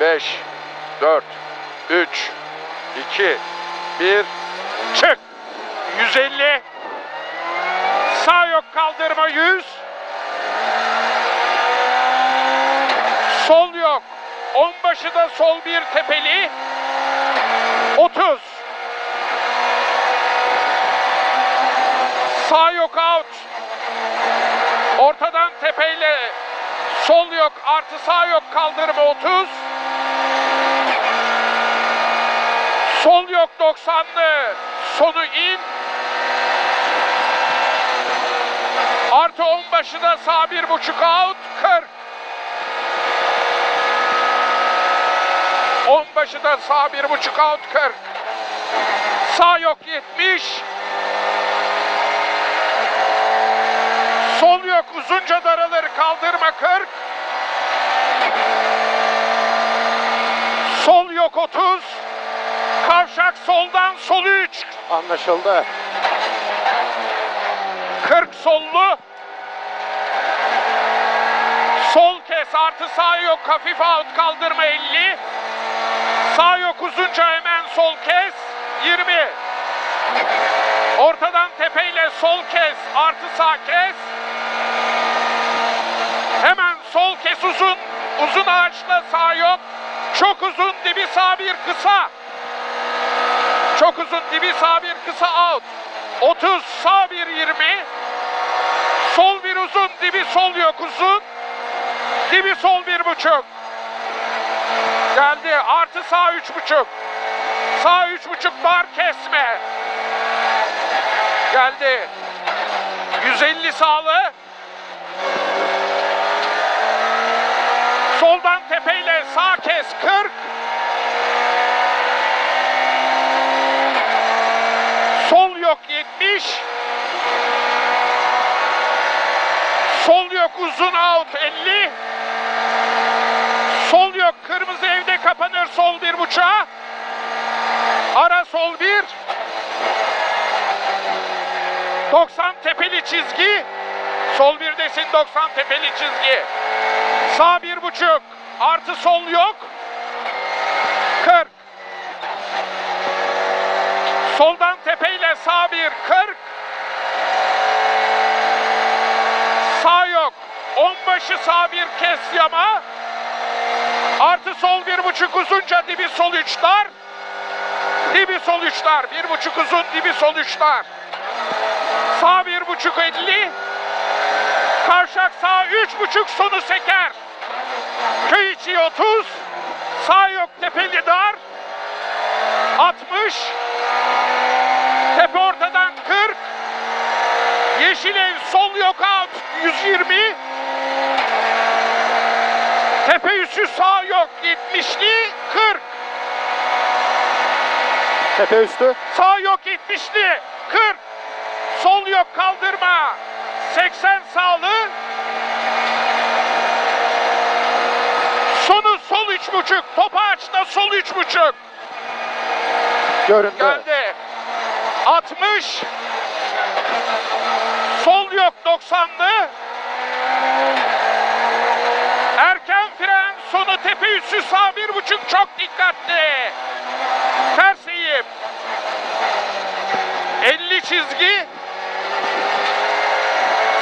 5, 4, 3, 2, 1, çık. 150. Sağ yok kaldırma 100. Sol yok. Onbaşı da sol bir tepeli. 30. Sağ yok out. Ortadan tepeyle sol yok artı sağ yok kaldırma 30. Sol yok 90'lı. Sonu in. Artı 10 başı da sağ bir buçuk out 40. 10 başı da sağ bir buçuk out 40. Sağ yok 70. Sol yok uzunca daralır kaldırma 40. Sol yok 30. Kavşak soldan sol 3. Anlaşıldı. 40 sollu. Sol kes artı sağ yok hafif out kaldırma 50. Sağ yok uzunca hemen sol kes 20. Ortadan tepeyle sol kes artı sağ kes. Hemen sol kes uzun. Uzun ağaçla sağ yok. Çok uzun dibi sağ bir kısa. Çok uzun dibi sağ bir kısa out. 30 sağ bir 20. Sol bir uzun dibi sol yok uzun. Dibi sol bir buçuk. Geldi artı sağ üç buçuk. Sağ üç buçuk dar kesme. Geldi. 150 sağlı. Soldan tepeyle sağ kes 40. Sol yok 70. Sol yok uzun out 50. Sol yok kırmızı evde kapanır sol bir buçuğa. Ara sol bir. 90 tepeli çizgi. Sol bir desin 90 tepeli çizgi. Sağ bir buçuk. Artı sol yok. 40. Soldan tepeyle sağ bir 40. Sağ yok. Onbaşı sağ bir kes. Artı sol bir buçuk uzunca dibi sol üçler. Dibi sol üçler. Bir buçuk uzun dibi sol üçler. Sağ bir buçuk elli. Kavşak sağ üç buçuk sonu seker. Köy içi 30. Sağ yok tepeli dar. 60. Tepe ortadan 40. Yeşil ev sol yok out 120. Tepe üstü sağ yok 70'li 40. Tepe üstü. Sağ yok 70'li 40. Sol yok kaldırma 80 sağlı. Sonu sol üç buçuk. Topa açta sol üç buçuk. Göründü. Geldi. 60. Yok 90'lı. Erken fren sonu tepe üstü sağ bir buçuk çok dikkatli. Ters eğim. 50 çizgi.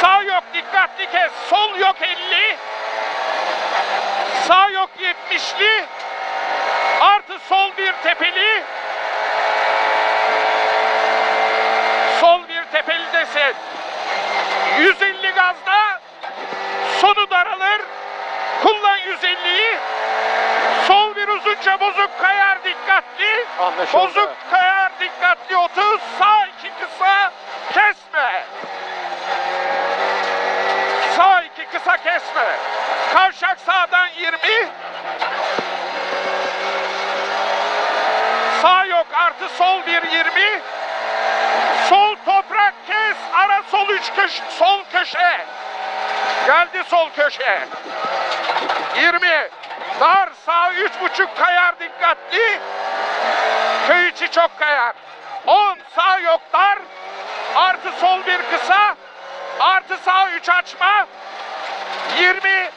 Sağ yok dikkatli kes. Sol yok 50. Sağ yok 70'li. Artı sol bir tepeli. Sol bir tepeli desin. 150 gazda sonu daralır. Kullan 150'yi. Sol bir uzunca bozuk kayar dikkatli. Anlaşıldı. Bozuk kayar dikkatli 30. Sağ iki kısa kesme. Sağ iki kısa kesme. Kavşak sağdan 20. Sağ yok artı sol bir 20. Sol toprak kes. Ara sol üç köş sol köşe. Geldi sol köşe. 20. Dar sağ 3,5 kayar dikkatli. Köy içi çok kayar. 10 sağ yok dar. Artı sol bir kısa. Artı sağ 3 açma. 20.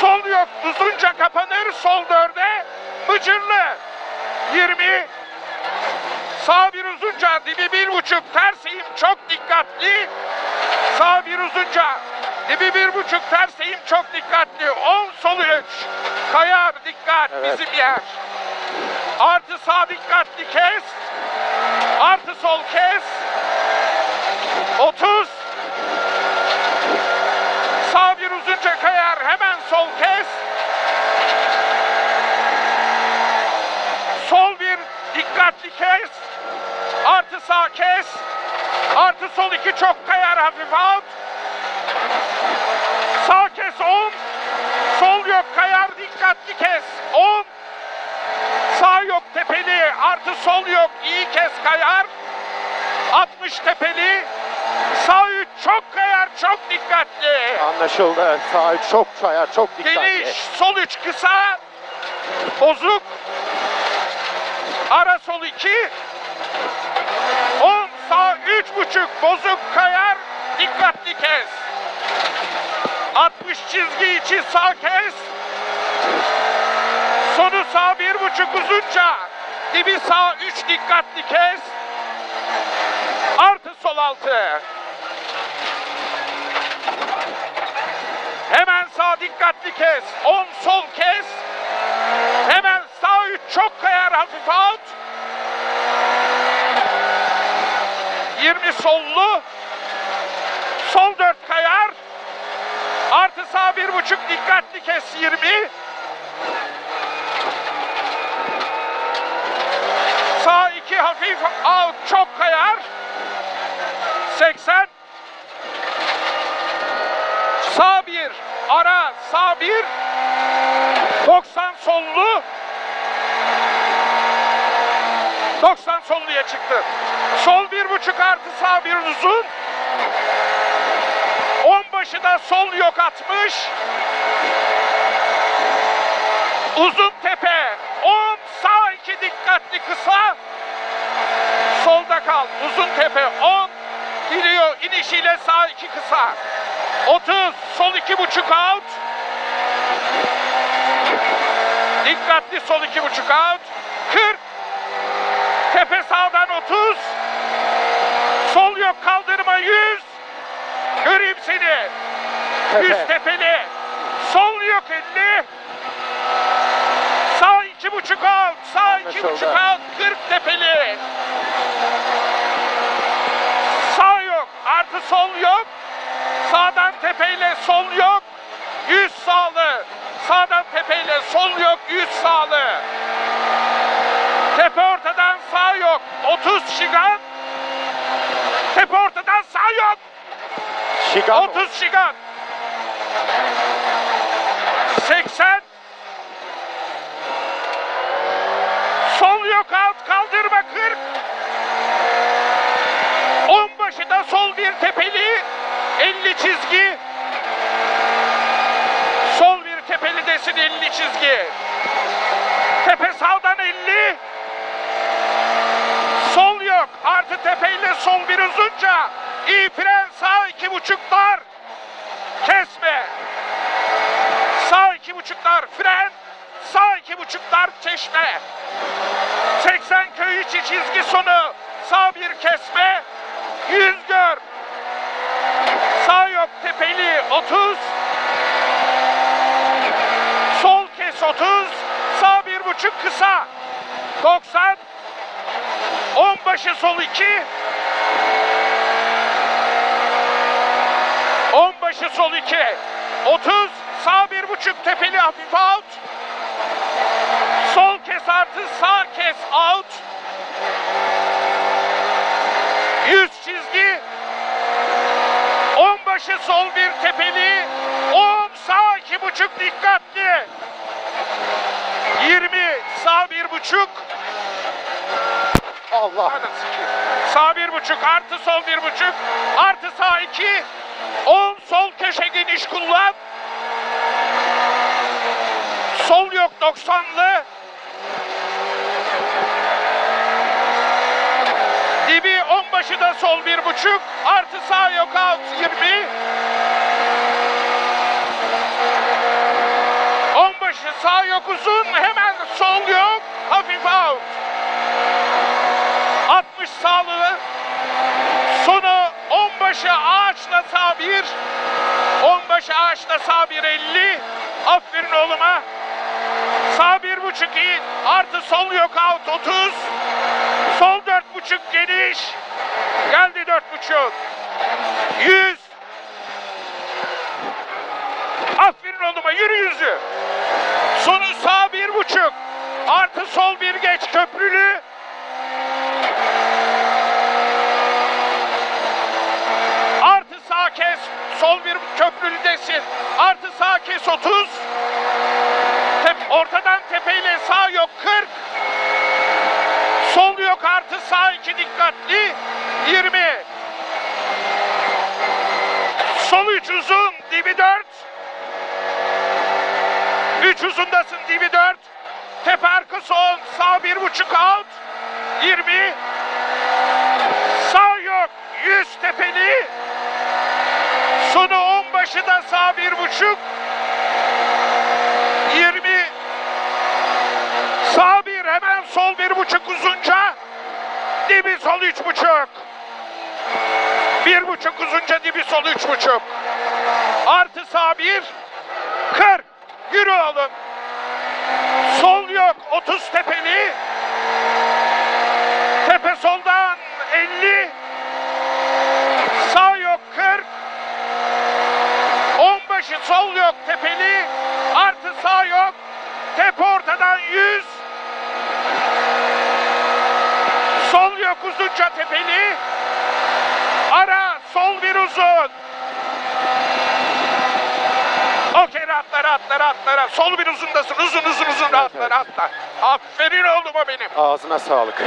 Sol yok uzunca kapanır. Sol 4'e. Mıcırlı. 20. Sağ bir uzunca dibi bir buçuk ters eğim çok dikkatli. Sağ bir uzunca Dibi bir buçuk ters eğim çok dikkatli. 10 sol üç. Kayar dikkat Evet. bizim yer. Artı sağ dikkatli kes. Artı sol kes. 30. Sağ bir uzunca kayar. Hemen sol kes. Sol bir dikkatli kes. Artı sağ kes. Artı sol iki çok kayar hafif alt. Sağ kes 10. Sol yok kayar dikkatli kes. 10. Sağ yok tepeli. Artı sol yok iyi kes kayar. 60 tepeli. Sağ üç çok kayar çok dikkatli. Anlaşıldı. Sağ üç çok kayar, çok dikkatli. Geniş, sol üç kısa, bozuk, ara sol iki, on sağ üç buçuk, bozuk kayar, dikkatli kes. 60 çizgi içi sağ kes, sonu sağ bir buçuk uzunca, dibi sağ üç dikkatli kes, artı sol altı. Hemen sağ dikkatli kes. 10 sol kes. Hemen sağ 3 çok kayar hafif out. 20 sollu. Sol 4 kayar. Artı sağ bir buçuk dikkatli kes 20. Sağ 2 hafif out çok kayar. 80. Sağ bir, ara, sağ bir, 90 sollu, 90 solluya çıktı. Sol bir buçuk artı sağ bir uzun. 10 başı da sol yok atmış. Uzun tepe, 10 sağ iki dikkatli kısa. Solda kal, uzun tepe 10. Gidiyor inişiyle sağ iki kısa. 30 sol iki buçuk out. Dikkatli sol iki buçuk out. 40 tepe sağdan 30. Sol yok kaldırma 100. Göreyim seni. 100 Tepe. tepeli. Sol yok 50. Sağ iki buçuk out. Sağ iki Anlaşıldı. buçuk out. 40 tepeli. Artı sol yok. Sağdan tepeyle sol yok. 100 sağlı. Sağdan tepeyle sol yok. 100 sağlı. Tepe ortadan sağ yok. 30 şigan. Tepe ortadan sağ yok. Şigan 30 şigan. 80. Sol yok alt kaldırma 40. 10 başı da sol bir tepeli. 50 çizgi. Sol bir desin 50 çizgi. Tepe sağdan 50. Sol yok. Artı tepeyle sol bir uzunca. İyi fren sağ iki buçuklar. Kesme. Sağ iki buçuklar fren. Sağ iki buçuklar çeşme. 80 köy içi çizgi sonu. Sağ bir kesme. 100 gör. Sağ yok tepeli 30. Sol kes 30. Buçuk kısa. 90. 10 başı sol 2. 10 başı sol 2. 30. Sağ bir buçuk tepeli hafif out. Sol kes artı sağ kes out. 100 çizgi. 10 başı sol bir tepeli. 10 sağ iki buçuk dikkatli. 20 sağ bir buçuk. Allah. Sağ bir buçuk artı sol bir buçuk artı sağ iki. 10 sol köşe geniş kullan. Sol yok 90'lı. Dibi 10 başı da sol bir buçuk. Artı sağ yok alt 20. 10 başı sağ yok uzun. Hemen sol yok. Hafif out. 60 sağlı. Sonu onbaşı ağaçla sağ bir. Onbaşı ağaçla sağ bir 50. Aferin oğluma. Sağ bir buçuk in. Artı sol yok out 30. Sol dört buçuk geniş. Geldi dört buçuk. 100. Aferin oğluma yürü yüzü. Sonu sağ bir buçuk. Artı sol bir geç köprülü. 30. Tep, ortadan tepeyle sağ yok 40. Sol yok artı sağ 2 dikkatli 20. Sol 3 uzun dibi 4. 3 uzundasın dibi 4. Tepe arkası 10 sağ 1.5 out 20. Sağ yok 100 tepeli. Sonu 10 başı da sağ 1.5. hemen sol bir buçuk uzunca. Dibi sol üç buçuk. Bir buçuk uzunca dibi sol üç buçuk. Artı sağ bir. 40. Yürü oğlum. Sol yok 30 tepeli. Tepe soldan 50. Sağ yok 40. Onbaşı sol yok tepeli. Artı sağ yok. Tepe ortadan 100. Sol yok uzunca tepeli. Ara sol bir uzun. Okey rahatlara atlara atlara. Sol bir uzundasın. Uzun uzun uzun rahatlara atla. Aferin oğluma benim. Ağzına sağlık.